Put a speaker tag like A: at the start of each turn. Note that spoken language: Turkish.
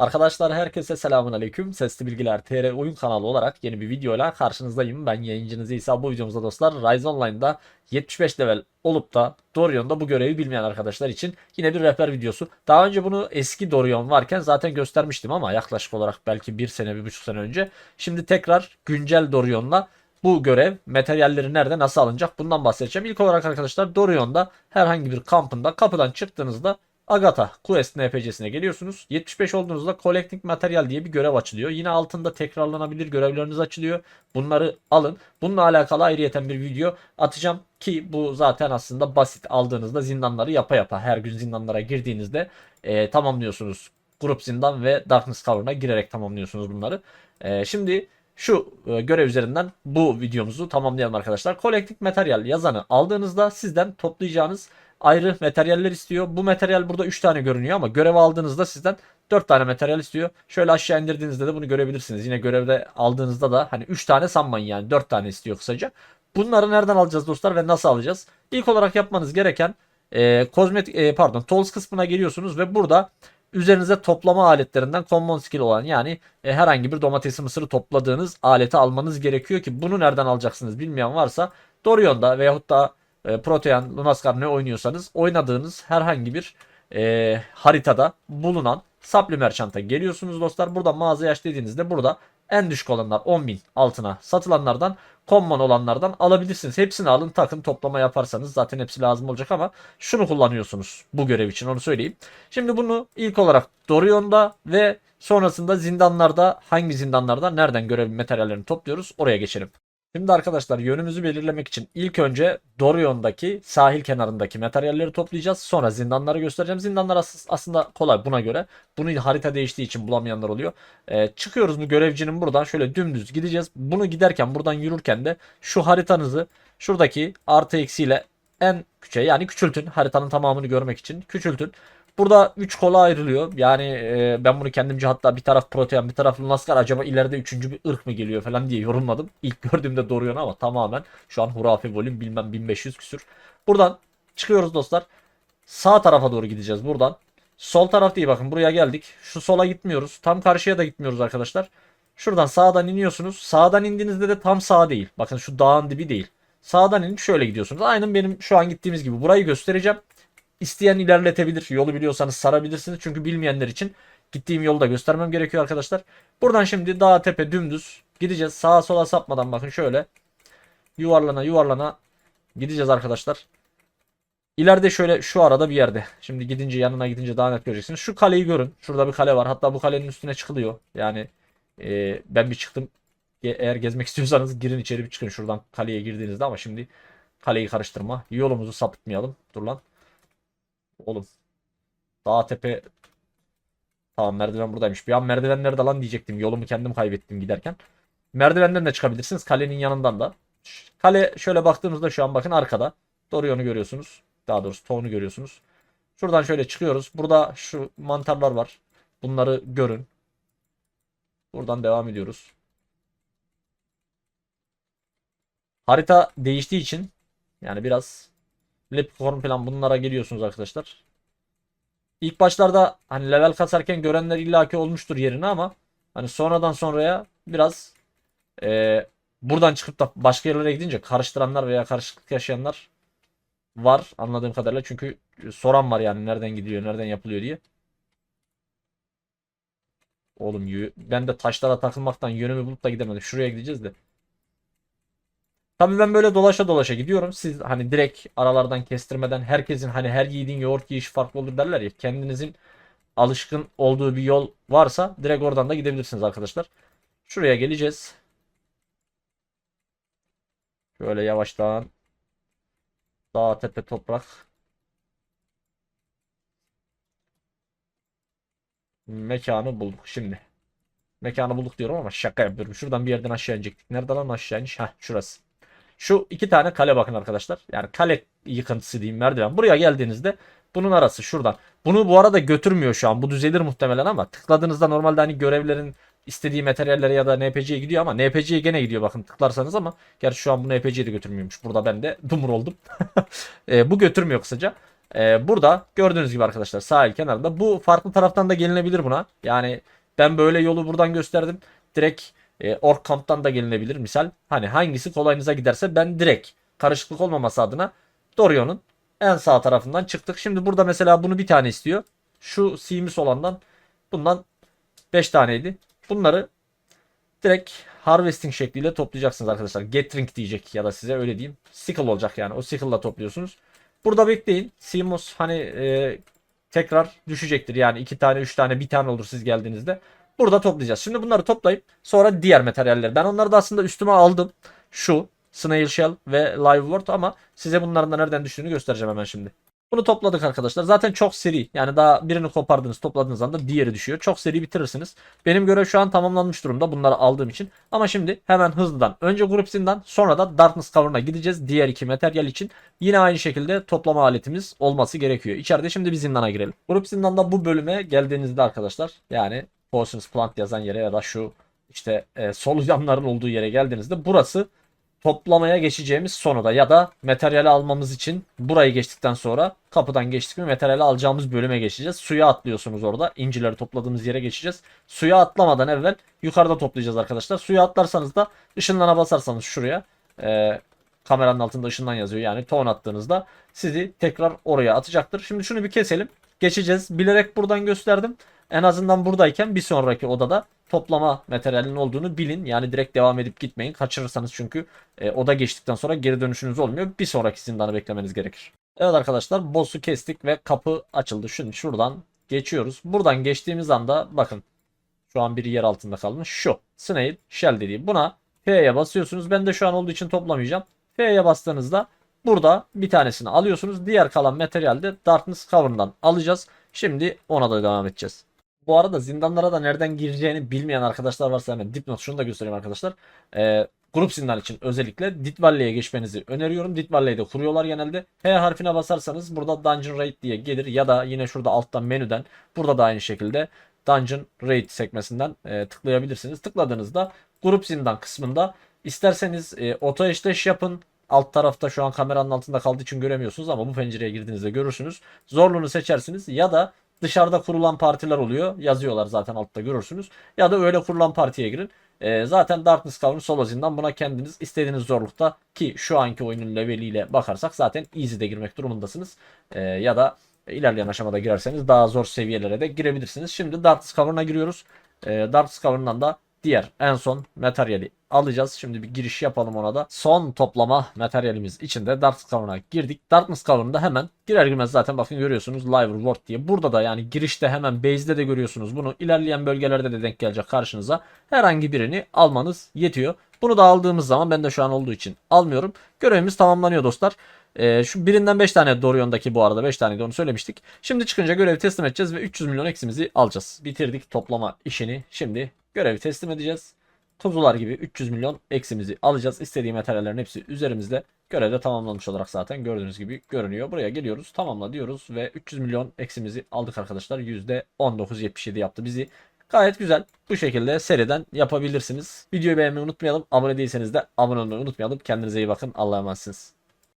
A: Arkadaşlar herkese selamun aleyküm. Sesli Bilgiler TR oyun kanalı olarak yeni bir videoyla karşınızdayım. Ben yayıncınız İsa. Bu videomuzda dostlar Rise Online'da 75 level olup da Dorion'da bu görevi bilmeyen arkadaşlar için yine bir rehber videosu. Daha önce bunu eski Dorion varken zaten göstermiştim ama yaklaşık olarak belki bir sene, bir buçuk sene önce. Şimdi tekrar güncel Dorion'la bu görev materyalleri nerede nasıl alınacak bundan bahsedeceğim. İlk olarak arkadaşlar Dorion'da herhangi bir kampında kapıdan çıktığınızda Agatha Quest NPC'sine geliyorsunuz. 75 olduğunuzda Collecting Material diye bir görev açılıyor. Yine altında tekrarlanabilir görevleriniz açılıyor. Bunları alın. Bununla alakalı ayrıyeten bir video atacağım ki bu zaten aslında basit aldığınızda zindanları yapa yapa her gün zindanlara girdiğinizde e, tamamlıyorsunuz. Grup zindan ve Darkness Cover'ına girerek tamamlıyorsunuz bunları. E, şimdi şu e, görev üzerinden bu videomuzu tamamlayalım arkadaşlar. Collecting Material yazanı aldığınızda sizden toplayacağınız ayrı materyaller istiyor. Bu materyal burada 3 tane görünüyor ama görev aldığınızda sizden 4 tane materyal istiyor. Şöyle aşağı indirdiğinizde de bunu görebilirsiniz. Yine görevde aldığınızda da hani 3 tane sanmayın yani 4 tane istiyor kısaca. Bunları nereden alacağız dostlar ve nasıl alacağız? İlk olarak yapmanız gereken e, kozmetik e, pardon tools kısmına geliyorsunuz ve burada üzerinize toplama aletlerinden common skill olan yani e, herhangi bir domatesi mısırı topladığınız aleti almanız gerekiyor ki bunu nereden alacaksınız bilmeyen varsa Dorion'da veyahut da e, Protean, Lunaskar ne oynuyorsanız oynadığınız herhangi bir e, haritada bulunan Supply Merchant'a geliyorsunuz dostlar. Burada mağazaya aç dediğinizde burada en düşük olanlar 10.000 altına satılanlardan common olanlardan alabilirsiniz. Hepsini alın takın toplama yaparsanız zaten hepsi lazım olacak ama şunu kullanıyorsunuz bu görev için onu söyleyeyim. Şimdi bunu ilk olarak Dorion'da ve sonrasında zindanlarda hangi zindanlarda nereden görev materyallerini topluyoruz oraya geçelim. Şimdi arkadaşlar yönümüzü belirlemek için ilk önce Dorion'daki sahil kenarındaki materyalleri toplayacağız. Sonra zindanları göstereceğim. Zindanlar as- aslında kolay buna göre. Bunu harita değiştiği için bulamayanlar oluyor. Ee, çıkıyoruz bu görevcinin buradan şöyle dümdüz gideceğiz. Bunu giderken buradan yürürken de şu haritanızı şuradaki artı eksiyle en küçüğe yani küçültün. Haritanın tamamını görmek için küçültün. Burada 3 kola ayrılıyor. Yani e, ben bunu kendimce hatta bir taraf Protean bir taraf Lunaskar acaba ileride üçüncü bir ırk mı geliyor falan diye yorumladım. İlk gördüğümde Dorion ama tamamen şu an hurafe volüm bilmem 1500 küsür. Buradan çıkıyoruz dostlar. Sağ tarafa doğru gideceğiz buradan. Sol taraf değil bakın buraya geldik. Şu sola gitmiyoruz. Tam karşıya da gitmiyoruz arkadaşlar. Şuradan sağdan iniyorsunuz. Sağdan indiğinizde de tam sağ değil. Bakın şu dağın dibi değil. Sağdan inip şöyle gidiyorsunuz. Aynen benim şu an gittiğimiz gibi. Burayı göstereceğim. İsteyen ilerletebilir. Yolu biliyorsanız sarabilirsiniz. Çünkü bilmeyenler için gittiğim yolu da göstermem gerekiyor arkadaşlar. Buradan şimdi dağ tepe dümdüz gideceğiz. Sağa sola sapmadan bakın şöyle. Yuvarlana yuvarlana gideceğiz arkadaşlar. İleride şöyle şu arada bir yerde. Şimdi gidince yanına gidince daha net göreceksiniz. Şu kaleyi görün. Şurada bir kale var. Hatta bu kalenin üstüne çıkılıyor. Yani e, ben bir çıktım. E- Eğer gezmek istiyorsanız girin içeri bir çıkın şuradan kaleye girdiğinizde ama şimdi kaleyi karıştırma. Yolumuzu sapıtmayalım. Dur lan. Oğlum. Dağ tepe. Tamam merdiven buradaymış. Bir an merdiven nerede lan diyecektim. Yolumu kendim kaybettim giderken. Merdivenden de çıkabilirsiniz. Kalenin yanından da. Kale şöyle baktığımızda şu an bakın arkada. Dorion'u görüyorsunuz. Daha doğrusu Toğunu görüyorsunuz. Şuradan şöyle çıkıyoruz. Burada şu mantarlar var. Bunları görün. Buradan devam ediyoruz. Harita değiştiği için yani biraz Leprechaun falan bunlara geliyorsunuz arkadaşlar. İlk başlarda hani level kasarken görenler illaki olmuştur yerine ama hani sonradan sonraya biraz e, buradan çıkıp da başka yerlere gidince karıştıranlar veya karışıklık yaşayanlar var anladığım kadarıyla. Çünkü soran var yani nereden gidiyor, nereden yapılıyor diye. Oğlum ben de taşlara takılmaktan yönümü bulup da gidemedim. Şuraya gideceğiz de. Tabii ben böyle dolaşa dolaşa gidiyorum. Siz hani direkt aralardan kestirmeden herkesin hani her yiğidin yoğurt yiyişi farklı olur derler ya. Kendinizin alışkın olduğu bir yol varsa direkt oradan da gidebilirsiniz arkadaşlar. Şuraya geleceğiz. Şöyle yavaştan dağ tepe toprak. Mekanı bulduk şimdi. Mekanı bulduk diyorum ama şaka yapıyorum. Şuradan bir yerden aşağı inecektik. Nereden lan aşağı iniş? Heh şurası. Şu iki tane kale bakın arkadaşlar. Yani kale yıkıntısı diyeyim merdiven. Buraya geldiğinizde bunun arası şuradan. Bunu bu arada götürmüyor şu an. Bu düzelir muhtemelen ama tıkladığınızda normalde hani görevlerin istediği materyallere ya da NPC'ye gidiyor ama NPC'ye gene gidiyor bakın tıklarsanız ama gerçi şu an bu NPC'ye de götürmüyormuş. Burada ben de dumur oldum. E, bu götürmüyor kısaca. Ee, burada gördüğünüz gibi arkadaşlar sahil kenarında bu farklı taraftan da gelinebilir buna. Yani ben böyle yolu buradan gösterdim. Direkt e, Ork Camp'tan da gelinebilir misal. Hani hangisi kolayınıza giderse ben direkt karışıklık olmaması adına Dorion'un en sağ tarafından çıktık. Şimdi burada mesela bunu bir tane istiyor. Şu Simis olandan bundan 5 taneydi. Bunları direkt harvesting şekliyle toplayacaksınız arkadaşlar. Gathering diyecek ya da size öyle diyeyim. Sickle olacak yani. O sickle'la topluyorsunuz. Burada bekleyin. Simos hani e, tekrar düşecektir. Yani 2 tane 3 tane bir tane olur siz geldiğinizde. Burada toplayacağız. Şimdi bunları toplayıp sonra diğer materyalleri. Ben onları da aslında üstüme aldım. Şu Snail Shell ve Live Word ama size bunların da nereden düştüğünü göstereceğim hemen şimdi. Bunu topladık arkadaşlar. Zaten çok seri. Yani daha birini kopardınız topladığınız anda diğeri düşüyor. Çok seri bitirirsiniz. Benim görev şu an tamamlanmış durumda bunları aldığım için. Ama şimdi hemen hızlıdan önce Zin'dan sonra da Darkness Cover'ına gideceğiz. Diğer iki materyal için. Yine aynı şekilde toplama aletimiz olması gerekiyor. İçeride şimdi bir zindana girelim. Group Zindan'da bu bölüme geldiğinizde arkadaşlar yani Potions Plant yazan yere ya da şu işte e, solucanların olduğu yere geldiğinizde burası toplamaya geçeceğimiz sonuda ya da materyali almamız için burayı geçtikten sonra kapıdan geçtik mi materyali alacağımız bölüme geçeceğiz. Suya atlıyorsunuz orada. İncileri topladığımız yere geçeceğiz. Suya atlamadan evvel yukarıda toplayacağız arkadaşlar. Suya atlarsanız da ışınlana basarsanız şuraya e, kameranın altında ışından yazıyor. Yani ton attığınızda sizi tekrar oraya atacaktır. Şimdi şunu bir keselim. Geçeceğiz. Bilerek buradan gösterdim. En azından buradayken bir sonraki odada toplama materyalinin olduğunu bilin. Yani direkt devam edip gitmeyin. Kaçırırsanız çünkü e, oda geçtikten sonra geri dönüşünüz olmuyor. Bir sonraki zindanı beklemeniz gerekir. Evet arkadaşlar boss'u kestik ve kapı açıldı. Şimdi şuradan geçiyoruz. Buradan geçtiğimiz anda bakın şu an bir yer altında kalmış. Şu Snail Shell dediği. Buna F'ye basıyorsunuz. Ben de şu an olduğu için toplamayacağım. F'ye bastığınızda burada bir tanesini alıyorsunuz. Diğer kalan materyalde Darkness Cover'dan alacağız. Şimdi ona da devam edeceğiz. Bu arada zindanlara da nereden gireceğini bilmeyen arkadaşlar varsa hemen dipnot şunu da göstereyim arkadaşlar. Ee, grup zindan için özellikle Dit Valley'e geçmenizi öneriyorum. Dit Valley'de kuruyorlar genelde. H harfine basarsanız burada Dungeon Raid diye gelir ya da yine şurada alttan menüden burada da aynı şekilde Dungeon Raid sekmesinden e, tıklayabilirsiniz. Tıkladığınızda grup zindan kısmında isterseniz e, oto eşleş yapın. Alt tarafta şu an kameranın altında kaldığı için göremiyorsunuz ama bu pencereye girdiğinizde görürsünüz. Zorluğunu seçersiniz ya da dışarıda kurulan partiler oluyor. Yazıyorlar zaten altta görürsünüz. Ya da öyle kurulan partiye girin. Ee, zaten Darkness Cover'ın solo zindan buna kendiniz istediğiniz zorlukta ki şu anki oyunun leveliyle bakarsak zaten easy'de girmek durumundasınız. Ee, ya da ilerleyen aşamada girerseniz daha zor seviyelere de girebilirsiniz. Şimdi Darkness Cover'ına giriyoruz. Ee, Darkness Cover'ından da diğer en son materyali alacağız. Şimdi bir giriş yapalım ona da. Son toplama materyalimiz içinde Darkness Cover'ına girdik. Darkness Cover'ında hemen girer girmez zaten bakın görüyorsunuz Live Reward diye. Burada da yani girişte hemen base'de de görüyorsunuz bunu. İlerleyen bölgelerde de denk gelecek karşınıza. Herhangi birini almanız yetiyor. Bunu da aldığımız zaman ben de şu an olduğu için almıyorum. Görevimiz tamamlanıyor dostlar. Ee, şu birinden 5 tane Dorion'daki bu arada 5 tane de onu söylemiştik. Şimdi çıkınca görevi teslim edeceğiz ve 300 milyon eksimizi alacağız. Bitirdik toplama işini. Şimdi görevi teslim edeceğiz. Kuzular gibi 300 milyon eksimizi alacağız. İstediği materyallerin hepsi üzerimizde. Görevde tamamlanmış olarak zaten gördüğünüz gibi görünüyor. Buraya geliyoruz tamamla diyoruz ve 300 milyon eksimizi aldık arkadaşlar. %19.77 yaptı bizi. Gayet güzel. Bu şekilde seriden yapabilirsiniz. Videoyu beğenmeyi unutmayalım. Abone değilseniz de abone olmayı unutmayalım. Kendinize iyi bakın. Allah'a emanetsiniz.